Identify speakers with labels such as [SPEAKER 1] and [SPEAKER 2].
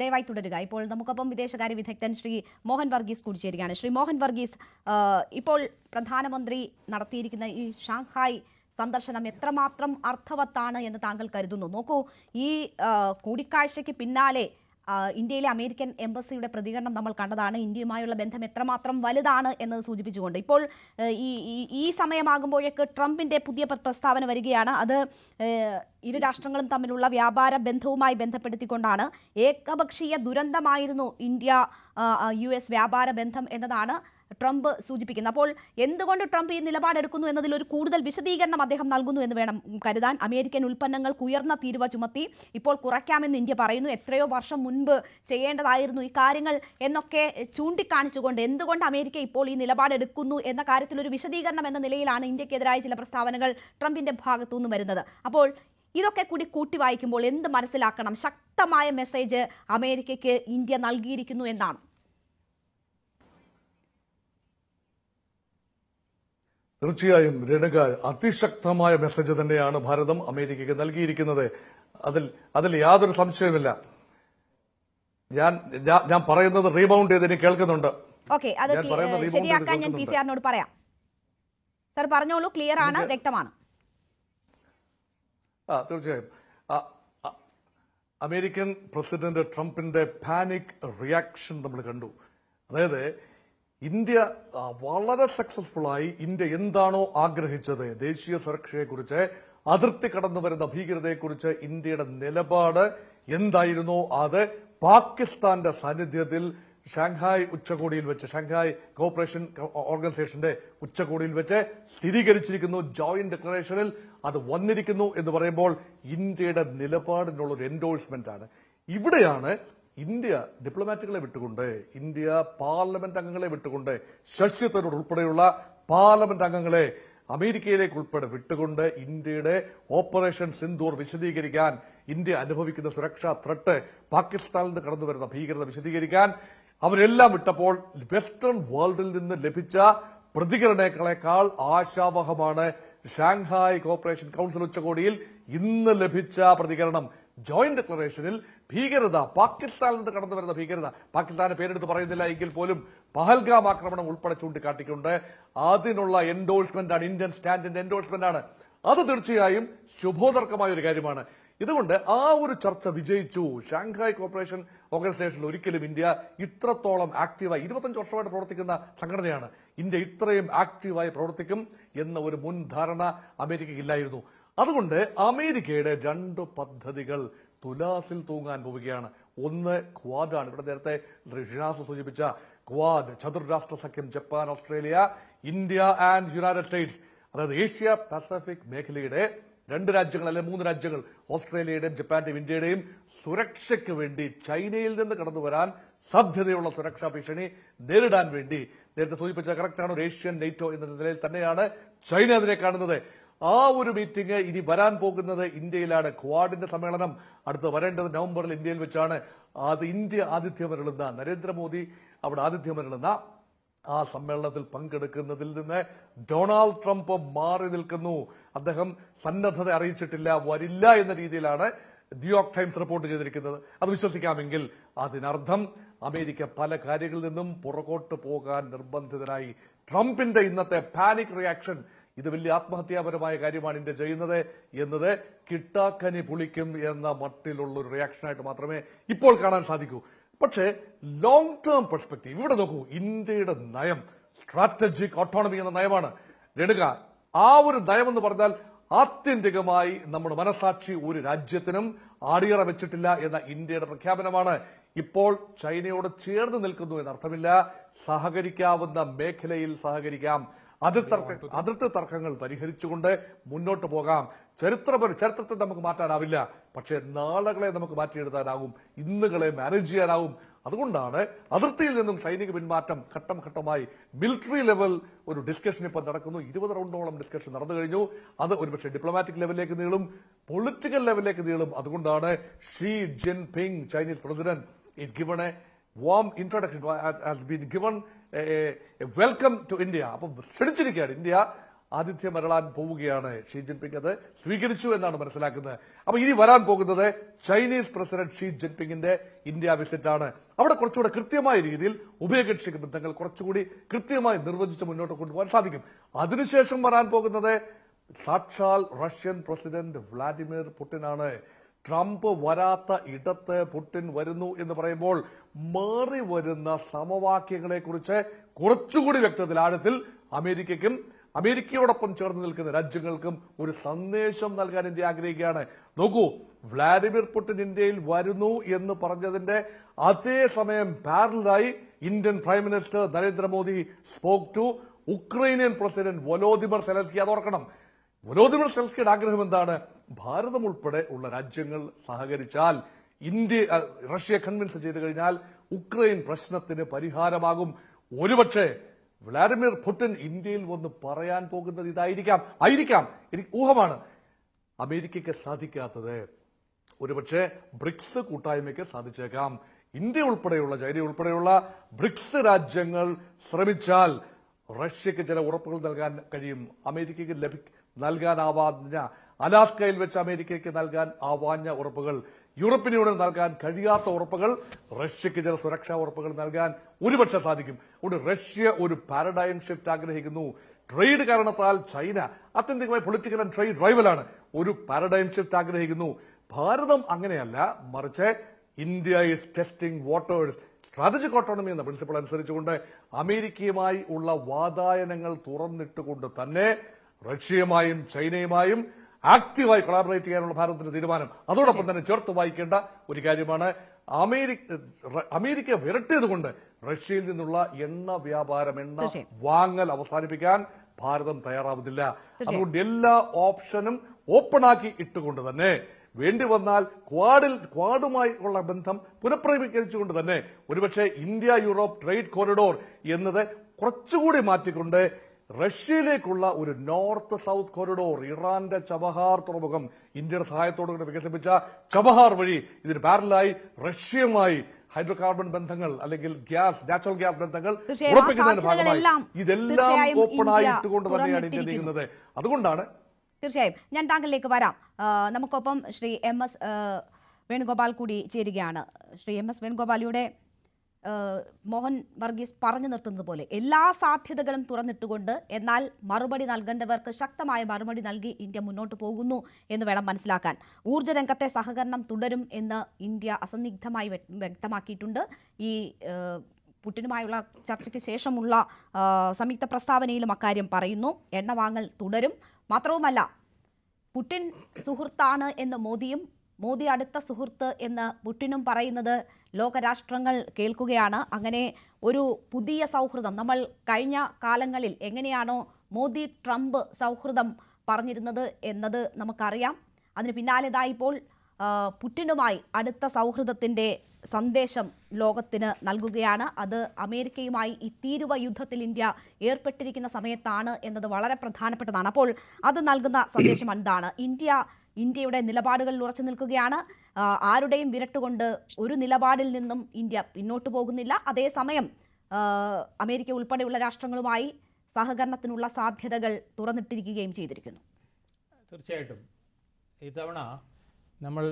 [SPEAKER 1] ദയവായി തുടരുക. ഇപ്പോൾ നമുക്കൊപ്പം വിദേശകാര്യ വിദഗ്ധൻ ശ്രീ മോഹൻ വർഗീസ് കൂടിച്ചേരുകയാണ് ശ്രീ മോഹൻ വർഗീസ് ഇപ്പോൾ പ്രധാനമന്ത്രി നടത്തിയിരിക്കുന്ന ഈ ഷാങ്ഹായ് സന്ദർശനം എത്രമാത്രം അർത്ഥവത്താണ് എന്ന് താങ്കൾ കരുതുന്നു? നോക്കൂ ഈ കൂടിക്കാഴ്ചയ്ക്ക് പിന്നാലെ ഇന്ത്യയിലെ അമേരിക്കൻ എംബസിയുടെ പ്രതികരണം നമ്മൾ കണ്ടതാണ്. ഇന്ത്യയുമായുള്ള ബന്ധം എത്രമാത്രം വലുതാണ് എന്നത് സൂചിപ്പിച്ചുകൊണ്ട്. ഇപ്പോൾ ഈ ഈ- സമയമാകുമ്പോഴേക്ക് ട്രംപിന്റെ പുതിയ പ്രസ്താവന വരികയാണ്. അത് ഇരു രാഷ്ട്രങ്ങളും തമ്മിലുള്ള വ്യാപാര ബന്ധവുമായി ബന്ധപ്പെടുത്തിക്കൊണ്ടാണ്. ഏകപക്ഷീയ ദുരന്തമായിരുന്നു ഇന്ത്യ യു വ്യാപാര ബന്ധം എന്നതാണ് ട്രംപ് സൂചിപ്പിക്കുന്നത് അപ്പോൾ എന്തുകൊണ്ട് ട്രംപ് ഈ നിലപാടെടുക്കുന്നു എന്നതിൽ ഒരു കൂടുതൽ വിശദീകരണം അദ്ദേഹം നൽകുന്നു എന്ന് വേണം കരുതാൻ. അമേരിക്കൻ ഉൽപ്പന്നങ്ങൾക്ക് ഉയർന്ന തീരുവ ചുമത്തി ഇപ്പോൾ കുറയ്ക്കാമെന്ന് ഇന്ത്യ പറയുന്നു. എത്രയോ വർഷം മുൻപ് ചെയ്യേണ്ടതായിരുന്നു ഈ കാര്യങ്ങൾ എന്നൊക്കെ ചൂണ്ടിക്കാണിച്ചുകൊണ്ട് എന്തുകൊണ്ട് അമേരിക്ക ഇപ്പോൾ ഈ നിലപാടെടുക്കുന്നു എന്ന കാര്യത്തിൽ ഒരു വിശദീകരണം എന്ന നിലയിലാണ് ഇന്ത്യക്കെതിരായ ചില പ്രസ്താവനകൾ ട്രംപിന്റെ ഭാഗത്തുനിന്ന് വരുന്നത്. അപ്പോൾ ഇതൊക്കെ കൂടി കൂട്ടി വായിക്കുമ്പോൾ എന്ത് മനസ്സിലാക്കണം? ശക്തമായ മെസ്സേജ് അമേരിക്കയ്ക്ക് ഇന്ത്യ നൽകിയിരിക്കുന്നു എന്നാണ്.
[SPEAKER 2] തീർച്ചയായും രേണുക അതിശക്തമായ മെസ്സേജ് തന്നെയാണ് ഭാരതം അമേരിക്കയ്ക്ക് നൽകിയിരിക്കുന്നത്. അതിൽ അതിൽ യാതൊരു സംശയവുമില്ല. ഞാൻ ഞാൻ- പറയുന്നത് റീബൗണ്ട് ചെയ്ത് ഇനി കേൾക്കുന്നുണ്ട്.
[SPEAKER 1] അത്
[SPEAKER 2] ഞാൻ
[SPEAKER 1] ക്ലി-
[SPEAKER 2] പറയുന്ന
[SPEAKER 1] ഏഹ്
[SPEAKER 2] rebound
[SPEAKER 1] ശരിയാക്കാൻ ഞാൻ പി സി ആറിനോട് പറയാം. സർ പറഞ്ഞോളൂ ക്ലിയർ ആണ് വ്യക്തമാണ്.
[SPEAKER 2] ആ തീർച്ചയായും. അമേരിക്കൻ പ്രസിഡന്റ് ട്രംപിന്റെ പാനിക് റിയാക്ഷൻ നമ്മൾ കണ്ടു. അതായത് ഇന്ത്യ വളരെ സക്സസ്ഫുൾ ആയി ഇന്ത്യ എന്താണോ ആഗ്രഹിച്ചത്. ദേശീയ സുരക്ഷയെക്കുറിച്ച് അതിർത്തി കടന്നു വരുന്ന ഭീകരതയെക്കുറിച്ച് ഇന്ത്യയുടെ നിലപാട് എന്തായിരുന്നോ? അത് പാകിസ്ഥാന്റെ സാന്നിധ്യത്തിൽ ഷാങ്ഹായ് ഉച്ചകോടിയിൽ വെച്ച് ഷാങ്ഹായ് കോപ്പറേഷൻ ഓർഗനൈസേഷന്റെ ഉച്ചകോടിയിൽ വെച്ച് സ്ഥിരീകരിച്ചിരിക്കുന്നു. ജോയിന്റ് ഡിക്ലറേഷനിൽ അത് വന്നിരിക്കുന്നു എന്ന് പറയുമ്പോൾ ഇന്ത്യയുടെ നിലപാടിനുള്ള ഒരു എൻഡോഴ്സ്മെന്റ് ആണ്. ഇവിടെയാണ് ഇന്ത്യ ഡിപ്ലോമാറ്റുകളെ വിട്ടുകൊണ്ട് ഇന്ത്യ പാർലമെന്റ് അംഗങ്ങളെ വിട്ടുകൊണ്ട് ശശി തരൂർ ഉൾപ്പെടെയുള്ള പാർലമെന്റ് അംഗങ്ങളെ അമേരിക്കയിലേക്ക് ഉൾപ്പെടെ വിട്ടുകൊണ്ട് ഇന്ത്യയുടെ ഓപ്പറേഷൻ സിന്ദൂർ വിശദീകരിക്കാൻ ഇന്ത്യ അനുഭവിക്കുന്ന സുരക്ഷാ ത്രട്ട് പാകിസ്ഥാനിൽ നിന്ന് കടന്നുവരുന്ന ഭീകരത വിശദീകരിക്കാൻ അവരെല്ലാം വിട്ടപ്പോൾ വെസ്റ്റേൺ വേൾഡിൽ നിന്ന് ലഭിച്ച പ്രതികരണങ്ങളെക്കാൾ ആശാവഹമാണ് ഷാങ്ഹായ് കോപ്പറേഷൻ കൌൺസിൽ ഉച്ചകോടിയിൽ ഇന്ന് ലഭിച്ച പ്രതികരണം. ജോയിന്റ് ഡിക്ലറേഷനിൽ ഭീകരത പാകിസ്ഥാനിൽ നിന്ന് കടന്നു വരുന്ന ഭീകരത. പാകിസ്ഥാന്റെ പേരെടുത്ത് പറയുന്നില്ല എങ്കിൽ പോലും പഹൽഗാം ആക്രമണം ഉൾപ്പെടെ ചൂണ്ടിക്കാട്ടിക്കൊണ്ട് അതിനുള്ള എൻഡോഴ്സ്മെന്റ് ആണ് ഇന്ത്യൻ സ്റ്റാൻഡിന്റെ എൻഡോഴ്സ്മെന്റ് ആണ്. അത് തീർച്ചയായും ശുഭോദർക്കമായ ഒരു കാര്യമാണ്. ഇതുകൊണ്ട് ആ ഒരു ചർച്ച വിജയിച്ചു. ഷാങ്ഹായ് കോർപ്പറേഷൻ ഓർഗനൈസേഷനിൽ ഒരിക്കലും ഇന്ത്യ ഇത്രത്തോളം ആക്റ്റീവായി ഇരുപത്തഞ്ച് വർഷമായിട്ട് പ്രവർത്തിക്കുന്ന സംഘടനയാണ്. ഇന്ത്യ ഇത്രയും ആക്റ്റീവായി പ്രവർത്തിക്കും എന്ന ഒരു മുൻധാരണ അമേരിക്കയ്ക്ക് ഇല്ലായിരുന്നു. അതുകൊണ്ട് അമേരിക്കയുടെ രണ്ട് പദ്ധതികൾ തുലാസിൽ തൂങ്ങാൻ പോവുകയാണ്. ഒന്ന് ക്വാഡാണ്. ഇവിടെ നേരത്തെ ഋഷിനാസ് സൂചിപ്പിച്ച ക്വാഡ് ചതുർരാഷ്ട്ര സഖ്യം Japan Australia India and United States. അതായത് ഏഷ്യ പസഫിക് മേഖലയുടെ രണ്ട് രാജ്യങ്ങൾ അല്ലെങ്കിൽ മൂന്ന് രാജ്യങ്ങൾ ഓസ്ട്രേലിയയുടെയും ജപ്പാന്റെയും ഇന്ത്യയുടെയും സുരക്ഷയ്ക്ക് വേണ്ടി ചൈനയിൽ നിന്ന് കടന്നു വരാൻ സാധ്യതയുള്ള സുരക്ഷാ ഭീഷണി നേരിടാൻ വേണ്ടി. നേരത്തെ സൂചിപ്പിച്ച കറക്റ്റാണ് ഒരു ഏഷ്യൻ നെയ്റ്റോ എന്ന നിലയിൽ തന്നെയാണ് ചൈന അതിനെ കാണുന്നത്. ആ ഒരു മീറ്റിംഗ് ഇനി വരാൻ പോകുന്നത് ഇന്ത്യയിലാണ്. ക്വാഡിന്റെ സമ്മേളനം അടുത്ത് വരേണ്ടത് നവംബറിൽ ഇന്ത്യയിൽ വെച്ചാണ്. അത് ഇന്ത്യ ആതിഥ്യമരുളുന്ന നരേന്ദ്രമോദി അവിടെ ആതിഥ്യമരുളുന്ന ആ സമ്മേളനത്തിൽ പങ്കെടുക്കുന്നതിൽ നിന്ന് ഡൊണാൾഡ് ട്രംപ് മാറി നിൽക്കുന്നു. അദ്ദേഹം സന്നദ്ധത അറിയിച്ചിട്ടില്ല വരില്ല എന്ന രീതിയിലാണ് ന്യൂയോർക്ക് ടൈംസ് റിപ്പോർട്ട് ചെയ്തിരിക്കുന്നത്. അത് വിശ്വസിക്കാമെങ്കിൽ അതിനർത്ഥം അമേരിക്ക പല കാര്യങ്ങളിൽ നിന്നും പുറകോട്ട് പോകാൻ നിർബന്ധിതനായി. ട്രംപിന്റെ ഇന്നത്തെ പാനിക് റിയാക്ഷൻ ഇത് വലിയ ആത്മഹത്യാപരമായ കാര്യമാണ് ഇന്ത്യ ചെയ്യുന്നത് എന്നത് കിട്ടാക്കനി പുളിക്കും എന്ന മട്ടിലുള്ള ഒരു റിയാക്ഷനായിട്ട് മാത്രമേ ഇപ്പോൾ കാണാൻ സാധിക്കൂ. പക്ഷേ ലോങ് ടേം പെർസ്പെക്റ്റീവ് ഇവിടെ നോക്കൂ ഇന്ത്യയുടെ നയം സ്ട്രാറ്റജിക് ഓട്ടോണമി എന്ന നയമാണ്. രേണുക ആ ഒരു നയം എന്ന് പറഞ്ഞാൽ ആത്യന്തികമായി നമ്മുടെ മനസാക്ഷി ഒരു രാജ്യത്തിനും ആടിയറ വെച്ചിട്ടില്ല എന്ന ഇന്ത്യയുടെ പ്രഖ്യാപനമാണ്. ഇപ്പോൾ ചൈനയോട് ചേർന്ന് നിൽക്കുന്നു എന്നർത്ഥമില്ല. സഹകരിക്കാവുന്ന മേഖലയിൽ സഹകരിക്കാം. അതിർത്തർക്ക അതിർത്തി തർക്കങ്ങൾ പരിഹരിച്ചുകൊണ്ട് മുന്നോട്ട് പോകാം. ചരിത്ര ചരിത്രത്തെ നമുക്ക് മാറ്റാനാവില്ല. പക്ഷേ നാളുകളെ നമുക്ക് മാറ്റിയെടുക്കാനാവും ഇന്നുകളെ മാനേജ് ചെയ്യാനാവും അതുകൊണ്ടാണ് അതിർത്തിയിൽ നിന്നും സൈനിക പിന്മാറ്റം ഘട്ടം ഘട്ടമായി മിലിറ്ററി ലെവൽ ഒരു ഡിസ്കഷൻ ഇപ്പോൾ നടക്കുന്നു. ഇരുപത് റൗണ്ടോളം ഡിസ്കഷൻ നടന്നു കഴിഞ്ഞു. അത് ഒരുപക്ഷെ ഡിപ്ലോമാറ്റിക് ലെവലിലേക്ക് നീളും പൊളിറ്റിക്കൽ ലെവലിലേക്ക് നീളും. അതുകൊണ്ടാണ് Xi Jinping Chinese president it given a warm introduction given welcome to India അപ്പം ക്ഷണിച്ചിരിക്കുകയാണ്. ഇന്ത്യ ആതിഥ്യം വരളാൻ പോവുകയാണ് ഷീ ജിൻപിങ്. അത് സ്വീകരിച്ചു എന്നാണ് മനസ്സിലാക്കുന്നത്. അപ്പൊ ഇനി വരാൻ പോകുന്നത് ചൈനീസ് പ്രസിഡന്റ് ഷീ ജിൻപിങ്ങിന്റെ ഇന്ത്യ വിസിറ്റ് ആണ് അവിടെ കുറച്ചുകൂടെ കൃത്യമായ രീതിയിൽ ഉഭയകക്ഷി ബന്ധങ്ങൾ കുറച്ചുകൂടി കൃത്യമായി നിർവചിച്ച് മുന്നോട്ട് കൊണ്ടുപോകാൻ സാധിക്കും. അതിനുശേഷം വരാൻ പോകുന്നത് സാക്ഷാൽ റഷ്യൻ പ്രസിഡന്റ് വ്ളാഡിമിർ പുടിനാണ്. ട്രംപ് വരാത്ത ഇടത്ത് പുടിൻ വരുന്നു എന്ന് പറയുമ്പോൾ മാറി വരുന്ന സമവാക്യങ്ങളെ കുറിച്ച് കുറച്ചുകൂടി വ്യക്തത്തിൽ ആഴത്തിൽ അമേരിക്കയ്ക്കും അമേരിക്കയോടൊപ്പം ചേർന്ന് നിൽക്കുന്ന രാജ്യങ്ങൾക്കും ഒരു സന്ദേശം നൽകാൻ ഇന്ത്യ ആഗ്രഹിക്കുകയാണ്. നോക്കൂ വ്ളാഡിമിർ പുടിൻ ഇന്ത്യയിൽ വരുന്നു എന്ന് പറഞ്ഞതിന്റെ അതേ സമയം പാരലായി Indian prime minister Narendra Modi spoke to Ukrainian president Volodymyr Zelensky അതോർക്കണം. Volodymyr സെൽസ്കിയുടെ ആഗ്രഹം എന്താണ്? ഭാരതം ഉൾപ്പെടെ ഉള്ള രാജ്യങ്ങൾ സഹകരിച്ചാൽ ഇന്ത്യ റഷ്യ കൺവിൻസ് ചെയ്തു കഴിഞ്ഞാൽ ഉക്രൈൻ പ്രശ്നത്തിന് പരിഹാരമാകും. ഒരുപക്ഷെ വ്ളാഡിമിർ പുടിൻ ഇന്ത്യയിൽ വന്ന് പറയാൻ പോകുന്നത് ഇതായിരിക്കാം. ആയിരിക്കാം. എനിക്ക് ഊഹമാണ്. അമേരിക്കയ്ക്ക് സാധിക്കാത്തത്. ഒരുപക്ഷെ ബ്രിക്സ് കൂട്ടായ്മയ്ക്ക് സാധിച്ചേക്കാം. ഇന്ത്യ ഉൾപ്പെടെയുള്ള ചൈന ഉൾപ്പെടെയുള്ള ബ്രിക്സ് രാജ്യങ്ങൾ ശ്രമിച്ചാൽ റഷ്യക്ക് ചില ഉറപ്പുകൾ നൽകാൻ കഴിയും. അമേരിക്കയ്ക്ക് ലഭി നൽകാനാവാഞ്ഞ അലാസ്കയിൽ വെച്ച് അമേരിക്കയ്ക്ക് നൽകാൻ ആവാഞ്ഞ ഉറപ്പുകൾ യൂറോപ്യൻ യൂണിയൻ നൽകാൻ കഴിയാത്ത ഉറപ്പുകൾ റഷ്യക്ക് ചില സുരക്ഷാ ഉറപ്പുകൾ നൽകാൻ ഒരുപക്ഷെ സാധിക്കും. അതുകൊണ്ട് റഷ്യ ഒരു പാരഡൈം ഷിഫ്റ്റ് ആഗ്രഹിക്കുന്നു. ട്രേഡ് കാരണത്താൽ ചൈന അത്യന്തികമായി പൊളിറ്റിക്കൽ ആൻഡ് ട്രേഡ് റൈവലാണ് ഒരു പാരഡൈം ഷിഫ്റ്റ് ആഗ്രഹിക്കുന്നു. ഭാരതം അങ്ങനെയല്ല. മറിച്ച് India is testing waters strategic autonomy എന്ന പ്രിൻസിപ്പിൾ അനുസരിച്ചുകൊണ്ട് അമേരിക്കയുമായി ഉള്ള വാതായനങ്ങൾ തുറന്നിട്ടുകൊണ്ട് തന്നെ റഷ്യയുമായും ചൈനയുമായും ആക്റ്റീവായി കൊളാബറേറ്റ് ചെയ്യാനുള്ള ഭാരതത്തിന്റെ തീരുമാനം. അതോടൊപ്പം തന്നെ ചേർത്ത് വായിക്കേണ്ട ഒരു കാര്യമാണ് അമേരിക്ക അമേരിക്ക വിരട്ടിയതുകൊണ്ട് റഷ്യയിൽ നിന്നുള്ള എണ്ണ വ്യാപാരം എണ്ണ വാങ്ങൽ അവസാനിപ്പിക്കാൻ ഭാരതം തയ്യാറാവുന്നില്ല. അതുകൊണ്ട് എല്ലാ ഓപ്ഷനും ഓപ്പണാക്കി ഇട്ടുകൊണ്ട് തന്നെ വേണ്ടി വന്നാൽ ക്വാഡിൽ ക്വാഡുമായി ഉള്ള ബന്ധം പുനഃപ്രേമിക്കരിച്ചുകൊണ്ട് തന്നെ ഒരുപക്ഷെ ഇന്ത്യ യൂറോപ്പ് ട്രേഡ് കോറിഡോർ എന്നത് കുറച്ചുകൂടി മാറ്റിക്കൊണ്ട് റഷ്യയിലേക്കുള്ള ഒരു നോർത്ത് സൗത്ത് കോറിഡോർ ഇറാന്റെ ചബഹാർ തുറമുഖം ഇന്ത്യയുടെ സഹായത്തോടുകൂടി വികസിപ്പിച്ച ചബഹാർ വഴി ഇതിന് പാരലായി റഷ്യയുമായി ഹൈഡ്രോ കാർബൺ ബന്ധങ്ങൾ അല്ലെങ്കിൽ ഗ്യാസ് നാച്ചുറൽ ഗ്യാസ് ബന്ധങ്ങൾ ഉറപ്പിക്കുന്നതിന്റെ ഭാഗമായി ഇതെല്ലാം
[SPEAKER 1] ഓപ്പൺ
[SPEAKER 2] ആയിട്ടുകൊണ്ട് തന്നെയാണ് ഇന്ത്യ. നീങ്ങുന്നത്. അതുകൊണ്ടാണ്
[SPEAKER 1] തീർച്ചയായും. ഞാൻ താങ്കളിലേക്ക് വരാം. നമുക്കൊപ്പം ശ്രീ എം എസ് വേണുഗോപാൽ കൂടി ചേരുകയാണ്. ശ്രീ എം എസ് വേണുഗോപാലിയുടെ മോഹൻ വർഗീസ് പറഞ്ഞു നിർത്തുന്നത് പോലെ എല്ലാ സാധ്യതകളും തുറന്നിട്ടുകൊണ്ട് എന്നാൽ മറുപടി നൽകേണ്ടവർക്ക് ശക്തമായ മറുപടി നൽകി ഇന്ത്യ മുന്നോട്ട് പോകുന്നു എന്ന് വേണം മനസ്സിലാക്കാൻ. ഊർജ രംഗത്തെ സഹകരണം തുടരും എന്ന് ഇന്ത്യ അസന്നിഗ്ധമായി വ്യക്തമാക്കിയിട്ടുണ്ട്. ഈ പുട്ടിനുമായുള്ള ചർച്ചയ്ക്ക് ശേഷമുള്ള സംയുക്ത പ്രസ്താവനയിലും അക്കാര്യം പറയുന്നു. എണ്ണ വാങ്ങൽ തുടരും. മാത്രവുമല്ല പുട്ടിൻ സുഹൃത്താണ് എന്ന് മോദിയും മോദി അടുത്ത സുഹൃത്ത് എന്ന് പുട്ടിനും പറയുന്നത് ലോകരാഷ്ട്രങ്ങൾ കേൾക്കുകയാണ്. അങ്ങനെ ഒരു പുതിയ സൗഹൃദം. നമ്മൾ കഴിഞ്ഞ കാലങ്ങളിൽ എങ്ങനെയാണോ മോദി ട്രംപ് സൗഹൃദം പറഞ്ഞിരുന്നത് എന്നത് നമുക്കറിയാം. അതിന് പിന്നാലെതായിപ്പോൾ പുടിനുമായി അടുത്ത സൗഹൃദത്തിന്റെ സന്ദേശം ലോകത്തിന് നൽകുകയാണ്. അത് അമേരിക്കയുമായി ഈ തീരുവ യുദ്ധത്തിൽ ഇന്ത്യ ഏർപ്പെട്ടിരിക്കുന്ന സമയത്താണ് എന്നത് വളരെ പ്രധാനപ്പെട്ടതാണ്. അപ്പോൾ അത് നൽകുന്ന സന്ദേശം എന്താണ്? ഇന്ത്യ ഇന്ത്യയുടെ നിലപാടുകളിൽ ഉറച്ചു നിൽക്കുകയാണ്. ആരുടെയും വിരട്ടുകൊണ്ട് ഒരു നിലപാടിൽ നിന്നും ഇന്ത്യ പിന്നോട്ട് പോകുന്നില്ല. അതേസമയം അമേരിക്ക ഉൾപ്പെടെയുള്ള രാഷ്ട്രങ്ങളുമായി സഹകരണത്തിനുള്ള സാധ്യതകൾ തുറന്നിട്ടിരിക്കുകയും ചെയ്തിരിക്കുന്നു.
[SPEAKER 3] തീർച്ചയായിട്ടും. ഇത്തവണ നമ്മൾ